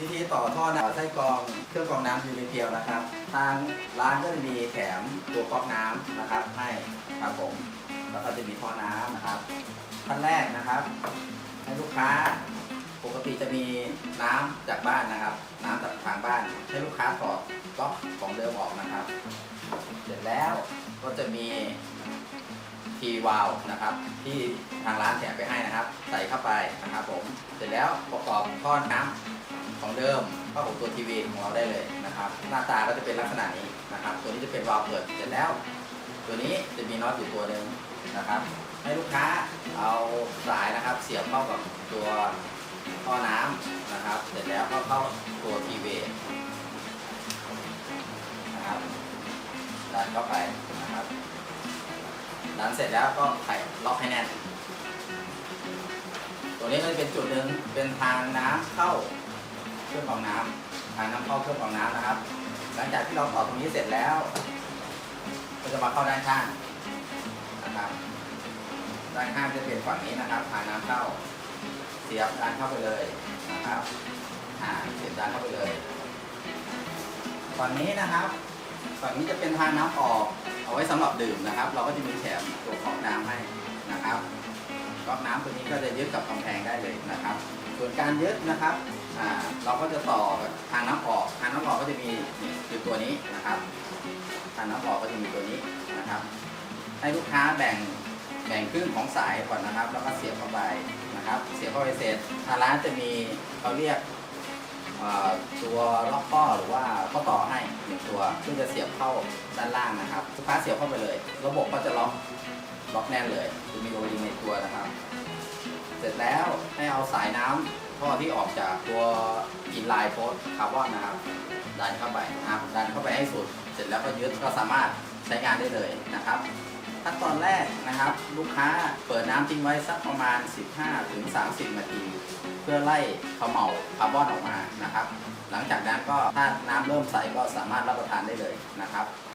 วิธีต่อท่อน้ำไส้กรองเครื่องกรองน้ำยูนิเพียวนะครับ ทางร้านก็จะมีแถมตัวก๊อกน้ำนะครับให้ครับผมแล้วก็จะมีท่อน้ำนะครับขั้นแรกนะครับ ให้ลูกค้าปกติจะมีน้ำจากบ้านนะครับ น้ำจากทางบ้าน ให้ลูกค้าถอดก๊อกของเดิมออกนะครับ เสร็จแล้วก็จะมีทีวาลนะครับ ที่ทางร้านแถมไปให้นะครับ ใส่เข้าไปนะครับ ผมเสร็จแล้วประกอบท่อน้ำ ของเดิมเข้าของตัวทีวีของเราได้เลยนะครับ หน้าตาก็จะเป็นลักษณะนี้นะครับ ตัวนี้จะเป็นวาล์วเปิดเสร็จแล้ว ตัวนี้จะมีน็อตอยู่ตัวหนึ่งนะครับ ให้ลูกค้าเอาสายนะครับเสียบเข้ากับตัวท่อน้ำนะครับ เสร็จแล้วก็เข้าตัวทีวีนะครับดันเข้าไปนะครับดันเสร็จแล้วก็ไขล็อกให้แน่น ตัวนี้ก็จะเป็นจุดหนึ่งเป็นทางน้ำเข้า รื่องกรองน้ำทางน้ำเข้าเครื่องกรองน้ำนะครับ หลังจากที่เราต่อตรงนี้เสร็จแล้ว ก็จะมาเข้าด้านข้างนะครับ ด้านข้างจะเป็นฝั่งนี้นะครับทางน้ำเข้า เสียบดันเข้าไปเลยนะครับอ่าเสียบดันเข้าไปเลยฝั่งนี้นะครับฝั่งนี้จะเป็นทางน้ำออก เอาไว้สำหรับดื่มนะครับ เราก็จะมีแถมตัวก๊อกน้ำให้นะครับก๊อกน้ำตัวนี้ก็จะยึดกับกำแพงได้เลยนะครับ การยึดนะครับอ่าเราก็จะต่อกับทางน้ำออกทางน้ำออกก็จะมีนี่คือตัวนี้นะครับ ทางน้ำออกก็จะมีตัวนี้นะครับ ให้ลูกค้าแบ่งแบ่งครึ่งของสายก่อนนะครับ แล้วก็เสียบเข้าไปนะครับ เสียบเข้าไปเสร็จทางร้านจะมีเขาเรียกตัวล็อกข้อหรือว่าข้อต่อให้หนึ่งตัวซึ่งจะเสียบเข้าด้านล่างนะครับลูกค้าเสียบเข้าไปเลย ระบบก็จะล็อกล็อกแน่นเลยจะมี สายน้ำท่อที่ออกจากตัวอินไลน์โพสคาร์บอนนะครับ ดันเข้าไปนะครับดันเข้าไปให้สุด เสร็จแล้วก็ยึดก็สามารถใช้งานได้เลยนะครับขั้นตอนแรกนะครับ ลูกค้าเปิดน้ำทิ้งไว้สักประมาณ 15-30 นาที เพื่อไล่เขมเหลาคาร์บอนออกมานะครับ หลังจากนั้นก็ถ้าน้ำเริ่มใสก็สามารถรับประทานได้เลยนะครับ